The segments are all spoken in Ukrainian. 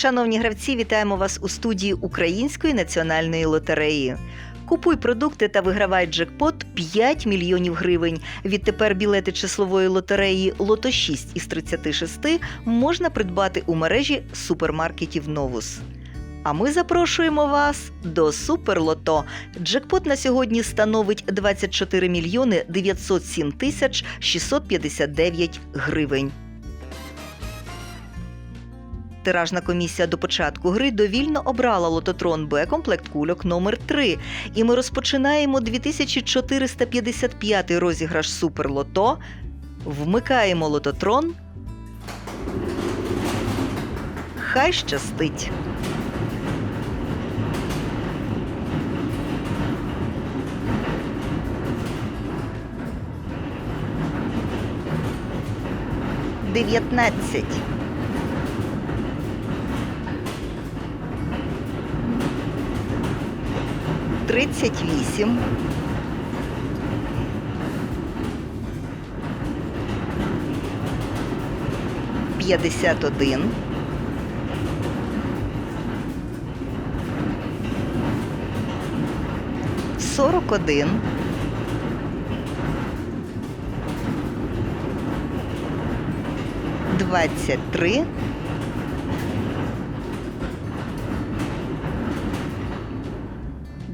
Шановні гравці, вітаємо вас у студії Української національної лотереї. Купуй продукти та вигравай джекпот 5 мільйонів гривень. Відтепер білети числової лотереї Лото 6 із 36 можна придбати у мережі супермаркетів Новус. А ми запрошуємо вас до Суперлото. Джекпот на сьогодні становить 24 мільйони 907 тисяч 659 гривень. Тиражна комісія до початку гри довільно обрала лототрон Б комплект кульок номер 3 І ми розпочинаємо 2455 розіграш Суперлото. Вмикаємо лототрон. Хай щастить! Дев'ятнадцять. Тридцять вісім. П'ятдесят один. Сорок один. Двадцять три.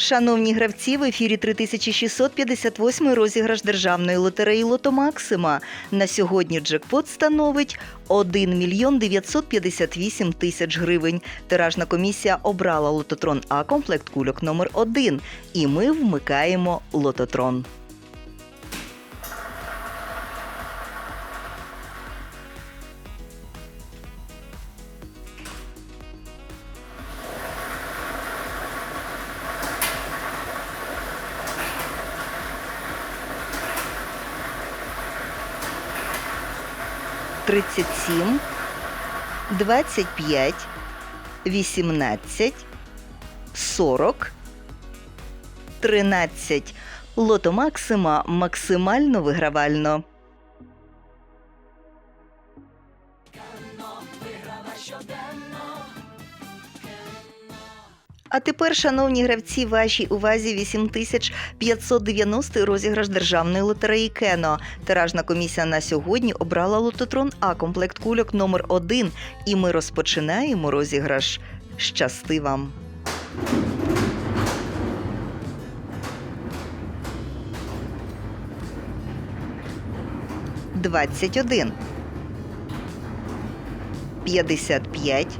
Шановні гравці, в ефірі 3658 розіграш державної лотереї Лото Максима. На сьогодні джекпот становить 1 мільйон 958 тисяч гривень. Тиражна комісія обрала лототрон А комплект кульок номер 1 І ми вмикаємо лототрон. Тридцять сім, двадцять п'ять, вісімнадцять, сорок, тринадцять. Лото Максима максимально вигравально. А тепер, шановні гравці, вашій увазі 8590 розіграш державної лотереї Кено. Тиражна комісія на сьогодні обрала лототрон А комплект кульок номер 1 І ми розпочинаємо розіграш. Щасти вам! Двадцять один. П'ятдесят п'ять.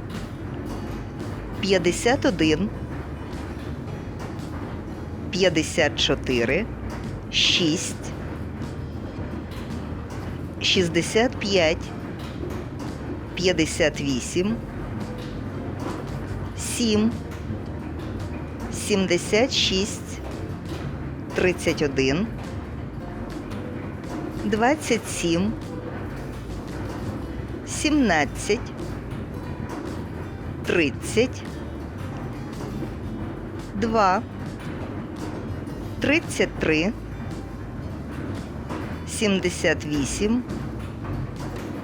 П'ятдесят один. 54, 6, 65, 58, 7, 76, 31, 27, 17, 30, 2, 33, 78,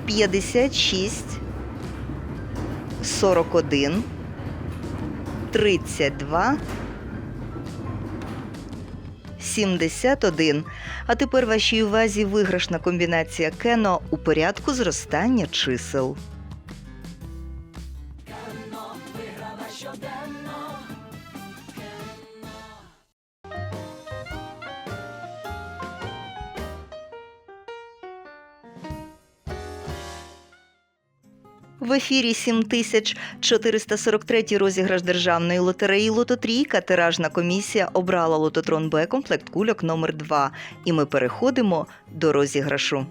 56, 41, 32, 71. А тепер вашій увазі виграшна комбінація Кено у порядку зростання чисел. В ефірі 7443 розіграш державної лотереї Лототрійка. Тиражна комісія обрала лототрон Б комплект кульок номер 2 І ми переходимо до розіграшу.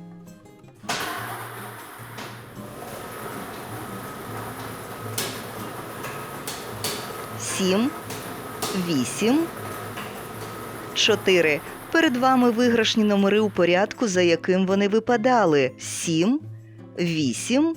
Сім, вісім, чотири. Перед вами виграшні номери у порядку, за яким вони випадали: 7, 8,